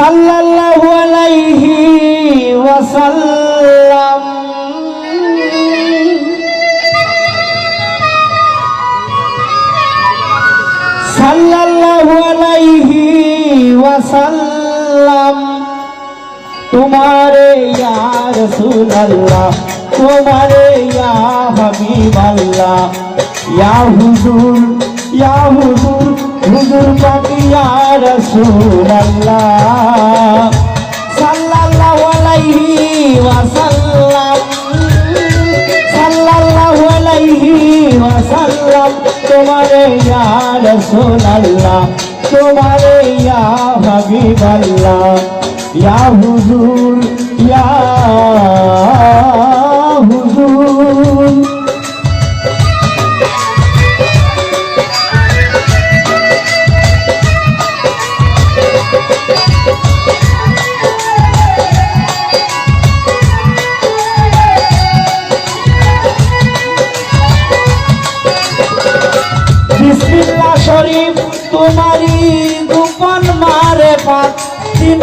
সাল্লাল্লাহু আলাইহি ওয়াসাল্লাম। সাল্লাল্লাহু আলাইহি ওয়াসাল্লাম। তোমারে ইয়া রাসূলুল্লাহ, তোমারে ইয়া হাবিবাল্লাহ। ইয়া হুজুর ইয়া হুজুর। হুজুর পাক ইয়া রাসূলুল্লাহ সাল্লাল্লাহু আলাইহি ওয়াসাল্লাম, সাল্লাল্লাহু আলাইহি ওয়াসাল্লাম, তোমারে ইয়া রাসূলুল্লাহ, তোমারে ইয়া হাবিবাল্লাহ, ইয়া হুজুর, ইয়া পাত তিন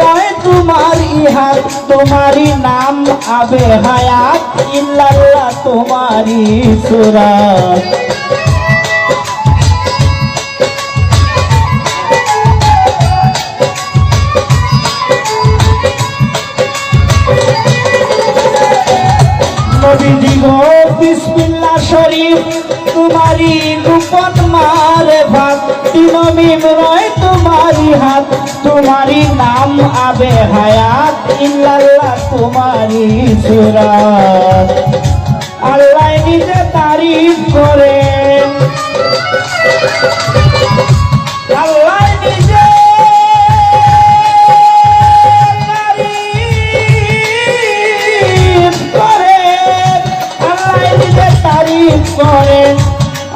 রয় তোমার ইহার তোমারি নাম আবে হায়াত ইল্লাল্লাহ তোমারি সুরাত। তোমারি গোপন মারে ভাত। তিন মিম রয় তোমারি হাত। তোমারি নাম আবে হায়াত। ইল্লাল্লাহ তোমারি সুরাত। আল্লাহ নিজে তারিফ নিজে তারিফ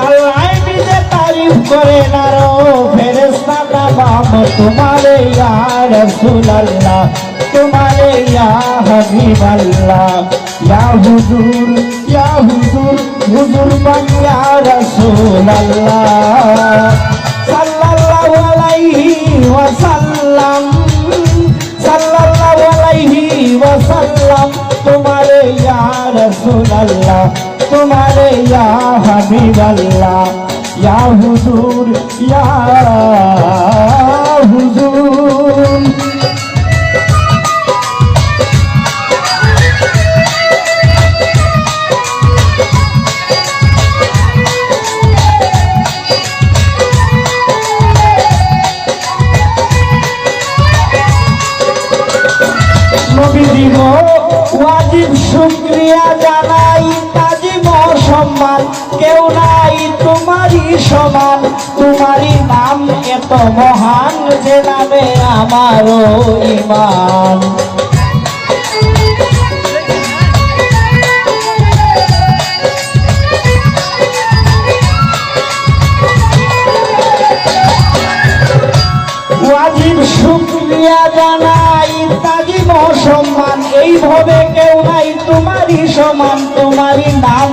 আল্লাহ তারিফ করেন আরও ফেরেস্তাটা বাপ তোমারে ইয়া রাসূলুল্লাহ, তোমারে ইয়া হাবিবাল্লাহ। ইয়া হুজুর ইয়া হুজুর হুজুর পাক ইয়া আলাইহি ওয়াসাল্লাম, সাল্লাল্লাহু তোমারে ইয়া রাসূলুল্লাহ, তোমারে ইয়া হাবিবাল্লাহ। ইয়া হুজুর ইয়া হুজুর। জানাই তাজিম সম্মান কেউ নাই। তোমারই সমান, তোমারই নাম এত মহান যে নামে আমারও ইমান। জানাই সম্মান এইভাবে কেউ নাই, তোমারই সমান, তোমারই নাম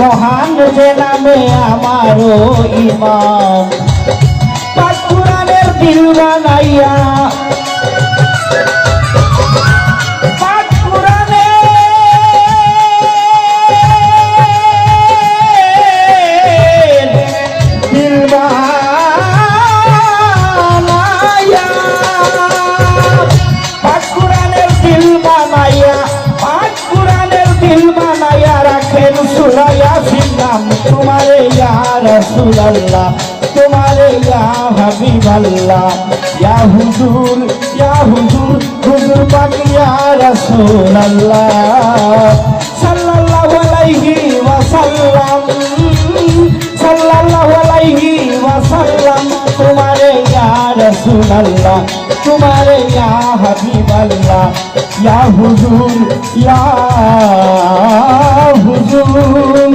মহান যে নামে আমারও ইমাম। পাঁচ পুরাণের দিল বানাইয়া ইয়া রাসূলুল্লাহ, তোমারে ইয়া হাবিবাল্লাহ। ইয়া হুজুর ইয়া হুজুর হুজুর পাক ইয়া রাসূলুল্লাহ। সাল্লাল্লাহু আলাইহি ওয়াসাল্লাম, সাল্লাল্লাহু আলাইহি ওয়াসাল্লাম, তোমারে ইয়া রাসূলুল্লাহ, তোমারে ইয়া হাবিবাল্লাহ। ইয়া হুজুর ইয়া হুজুর।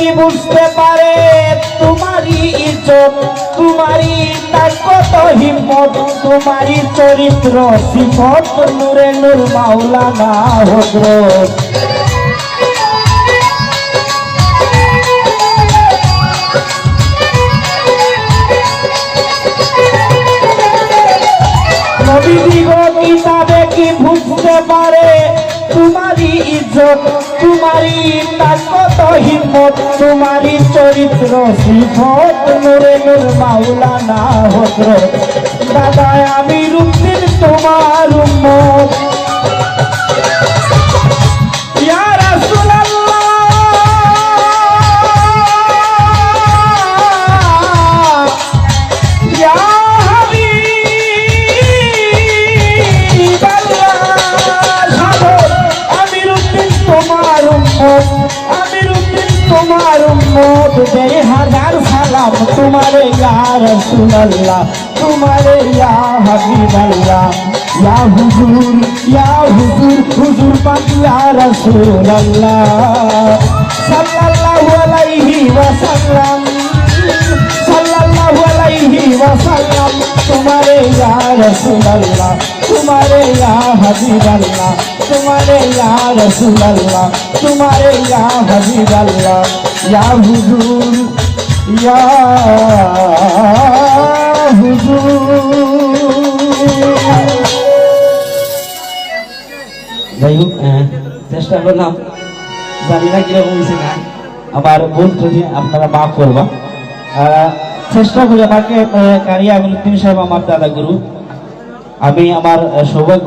কি বুঝতে পারে? তোমারই ইজ্জত, তোমারই তার কত হিম্মত, তোমারই চরিত্র সিফত নূরে নূর মাওলানা হজরত। নবীদিগ কিতাবে কি বুঝতে পারে? তোমারই ইজ্জত, তোমারই তাকত, হিম্মত, তোমারই চরিত্র, সিফত, নূরে নূর, মাওলানা হজরত দাদা আমি রুদ্দিন তোমার উম্মত। সালাম, তোমারে ইয়া রাসূলুল্লাহ তোমারে ইয়া হাবিবাল্লাহ। ইয়া হুজুর ইয়া হুজুর হুজুর পাক ইয়া রাসূলুল্লাহ। সাল্লাল্লাহু আলাইহি ওয়াসাল্লাম, সাল্লাল্লাহু আলাইহি ওয়াসাল্লাম, তোমারে ইয়া রাসূলুল্লাহ, তোমারে ইয়া হাবিবাল্লাহ, তোমারে ইয়া রাসূলুল্লাহ, তোমারে ইয়া হাবিবাল্লাহ। ইয়া হুজুর চেষ্টা করলাম। জানি না কীরকম হয়েছে না আমার ভুল ত্রুটি আপনারা মাফ করবা। চেষ্টা করি আমাকে কারিয়া আমিরুদ্দিন সাহেব, আমার দাদা গুরু আমি আমার সৌভাগ্য